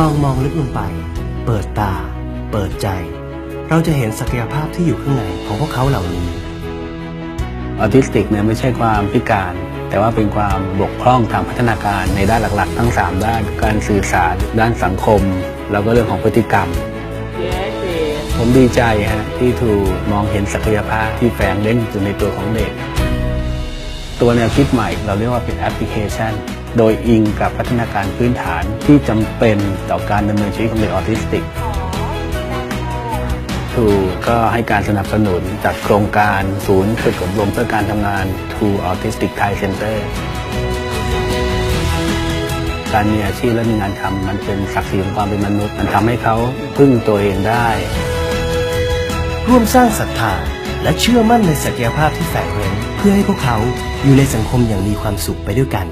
ลองมองลึกลงไป เปิดตา เปิดใจ เราจะเห็นศักยภาพที่อยู่ข้างในของพวกเขาเหล่านี้ ออทิสติกเนี่ยไม่ใช่ความพิการ แต่ว่าเป็นความบกพร่องทางพัฒนาการในด้านหลักๆ ทั้ง 3 ด้าน การสื่อสาร ด้านสังคม แล้วก็เรื่องของพฤติกรรม ผมดีใจฮะที่ถูกมองเห็นศักยภาพที่แฝงเล่นอยู่ในตัวของเด็ก ตัวแนวคิดใหม่เราเรียกว่าเป็นแอปพลิเคชัน โดยอิงกับพัฒนาการพื้นฐานที่จำเป็นต่อการดำเนินชีวิตของเด็กออทิสติกทูก็ให้การสนับสนุนจัดโครงการศูนย์ฝึกอบรมเพื่อการทำงาน True Autistic Thai Center การมีอาชีพและมีงานทำมันเป็นศักดิ์ศรีของความเป็นมนุษย์ มันทำให้เขาพึ่งตัวเองได้ ร่วมสร้างศรัทธาและเชื่อมั่นในศักยภาพที่แฝงเร้นเพื่อให้พวกเขาอยู่ในสังคมอย่างมีความสุขไปด้วยกัน